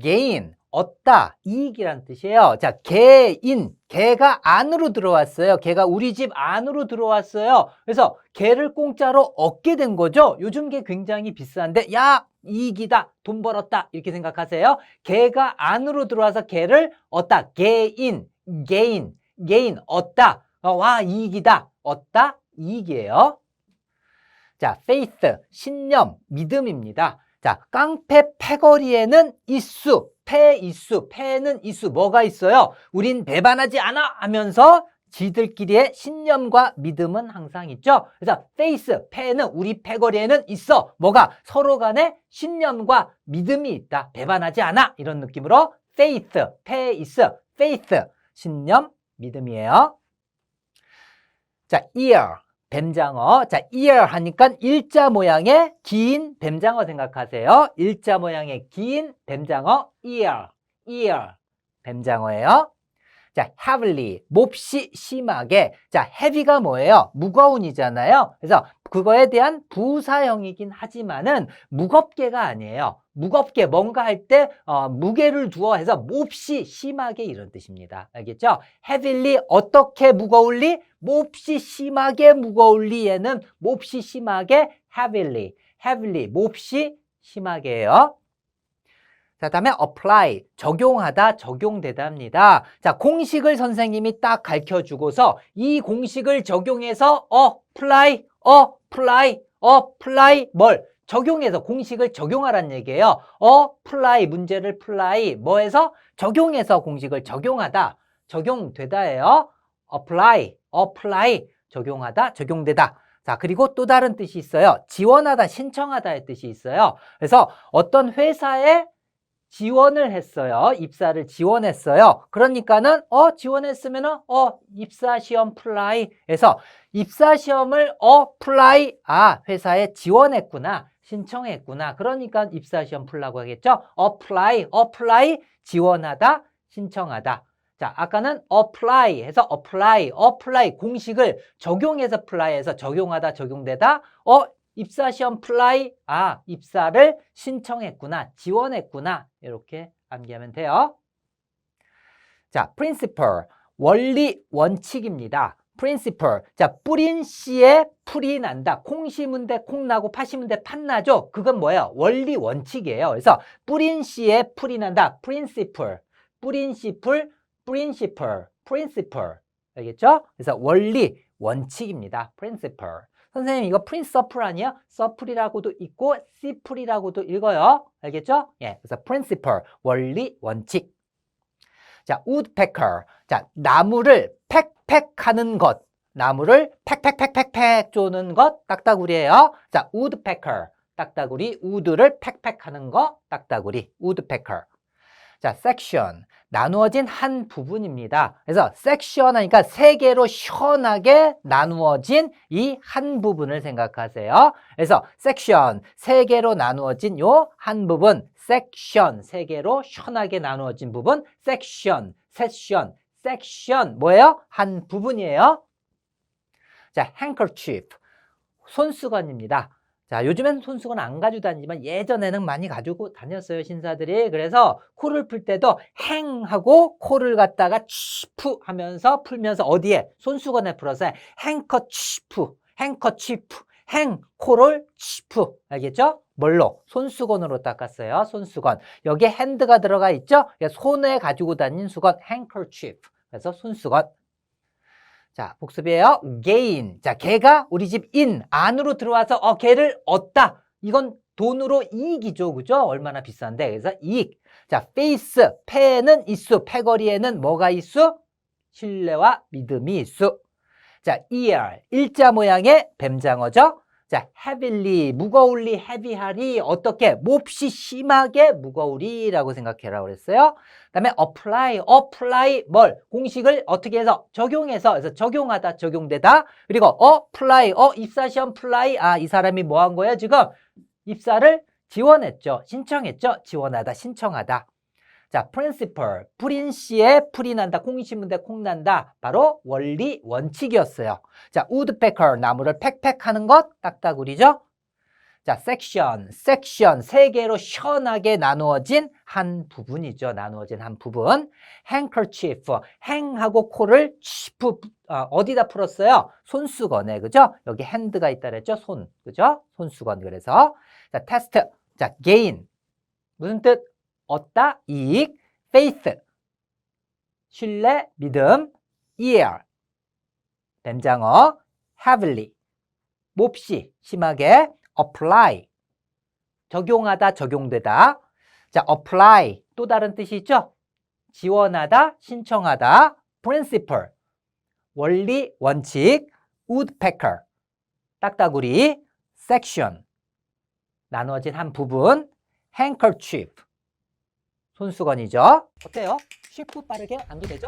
gain, 얻다, 이익이란 뜻이에요. 자, 개인, 개가 안으로 들어왔어요. 개가 우리 집 안으로 들어왔어요. 그래서 개를 공짜로 얻게 된 거죠. 요즘 개 굉장히 비싼데, 야, 이익이다, 돈 벌었다, 이렇게 생각하세요. 개가 안으로 들어와서 개를 얻다, 개인, gain, gain, 얻다. 어, 와, 이익이다, 얻다, 이익이에요. 자, faith, 신념, 믿음입니다. 자, 깡패 패거리에는 이수, 패 이수, 패는 이수, 뭐가 있어요? 우린 배반하지 않아! 하면서 지들끼리의 신념과 믿음은 항상 있죠. 그래서 페이스, 패는 우리 패거리에는 있어. 뭐가? 서로 간에 신념과 믿음이 있다. 배반하지 않아. 이런 느낌으로 faith, 페이스, faith, 신념, 믿음이에요. 자, ear, 뱀장어. 자, ear 하니까 일자 모양의 긴 뱀장어 생각하세요. 일자 모양의 긴 뱀장어, ear, ear, 뱀장어예요. 자, heavily, 몹시 심하게. 자, heavy가 뭐예요? 무거운이잖아요. 그래서 그거에 대한 부사형이긴 하지만은 무겁게가 아니에요. 무겁게 뭔가 할때 어, 무게를 두어 해서 몹시 심하게 이런 뜻입니다. 알겠죠? heavily 어떻게 무거울리? 몹시 심하게 무거울리에는 몹시 심하게 heavily, heavily 몹시 심하게요. 자, 다음에 apply, 적용하다, 적용되다입니다. 자, 공식을 선생님이 딱 가르쳐 주고서 이 공식을 적용해서 apply, apply, apply 뭘? 적용해서 공식을 적용하라는 얘기예요. apply 문제를 apply 뭐해서 적용해서 공식을 적용하다, 적용되다예요. apply, apply 적용하다, 적용되다. 자, 그리고 또 다른 뜻이 있어요. 지원하다, 신청하다의 뜻이 있어요. 그래서 어떤 회사에 지원을 했어요. 입사를 지원했어요. 그러니까는 어 지원했으면은 어 입사 시험 플라이 해서 입사 시험을 어 플라이 아 회사에 지원했구나. 신청했구나. 그러니까 입사 시험 풀라고 하겠죠. apply, apply 지원하다, 신청하다. 자, 아까는 apply 해서 apply, apply 공식을 적용해서 apply해서 적용하다, 적용되다. 어 입사 시험 플라이 아 입사를 신청했구나 지원했구나 이렇게 암기하면 돼요. 자 principle 원리 원칙입니다. principle 자 뿌린 씨에 풀이 난다. 콩 심은 데 콩 나고 파 심은 데 팥 나죠? 그건 뭐예요? 원리 원칙이에요. 그래서 뿌린 씨에 풀이 난다. principle 뿌린 씨 풀 principle principle 알겠죠? 그래서 원리 원칙입니다. principle 선생님 이거 프린서플 아니에요? 서플이라고도 있고 시플이라고도 읽어요. 알겠죠? 예, 그래서 principle 원리 원칙. 자, woodpecker. 자, 나무를 팩팩하는 것. 나무를 팩팩팩팩팩 쪼는 것 딱따구리예요. 자, woodpecker. 딱따구리 wood를 팩팩하는 거 딱따구리 woodpecker. 자, section. 나누어진 한 부분입니다. 그래서 섹션 하니까 세 개로 시원하게 나누어진 이 한 부분을 생각하세요. 그래서 섹션 세 개로 나누어진 요 한 부분 섹션 세 개로 시원하게 나누어진 부분 섹션 세션 섹션 뭐예요? 한 부분이에요. 자, handkerchief 손수건입니다. 자, 요즘엔 손수건 안 가지고 다니지만 예전에는 많이 가지고 다녔어요, 신사들이. 그래서 코를 풀 때도 행 하고 코를 갖다가 치프 하면서 풀면서 어디에? 손수건에 풀어서 행커치프, 행커치프, 행, 코를 치프. 알겠죠? 뭘로? 손수건으로 닦았어요, 손수건. 여기에 핸드가 들어가 있죠? 손에 가지고 다닌 수건, handkerchief. 그래서 손수건. 자, 복습이에요. gain. 자, 걔가 우리 집 인, 안으로 들어와서 어, 걔를 얻다. 이건 돈으로 이익이죠. 그죠? 얼마나 비싼데. 그래서 이익. 자, face. 패는 있수. 패거리에는 뭐가 있수? 신뢰와 믿음이 있수. 자, ear. 일자 모양의 뱀장어죠. 자, heavily, 무거울리, heavy하리, 어떻게, 몹시 심하게 무거우리라고 생각해라 그랬어요. 그 다음에 apply, apply, 뭘, 공식을 어떻게 해서 적용해서, 그래서 적용하다, 적용되다. 그리고 apply, 어, 입사시험 apply, 아, 이 사람이 뭐 한 거예요, 지금? 입사를 지원했죠. 신청했죠. 지원하다, 신청하다. 자, principle, 뿌린 씨에 풀이 난다, 콩이 심은데 콩 난다. 바로 원리 원칙이었어요. 자, woodpecker, 나무를 팩팩하는 것, 딱따구리죠. 자, 섹션, 섹션 세 개로 시원하게 나누어진 한 부분이죠. 나누어진 한 부분. handkerchief, 행하고 코를 치프 어, 어디다 풀었어요? 손수건에 그죠? 여기 핸드가 있다 그랬죠? 손 그죠? 손수건 그래서 자 테스트 자 gain 무슨 뜻? 얻다 이익 faith 신뢰 믿음 ear 뱀장어 heavily 몹시 심하게 apply 적용하다 적용되다 자 apply 또 다른 뜻이 있죠? 지원하다 신청하다 principle 원리 원칙 woodpecker 딱따구리 section 나누어진 한 부분 handkerchief 손수건이죠 어때요? 쉽고 빠르게 안도 되죠?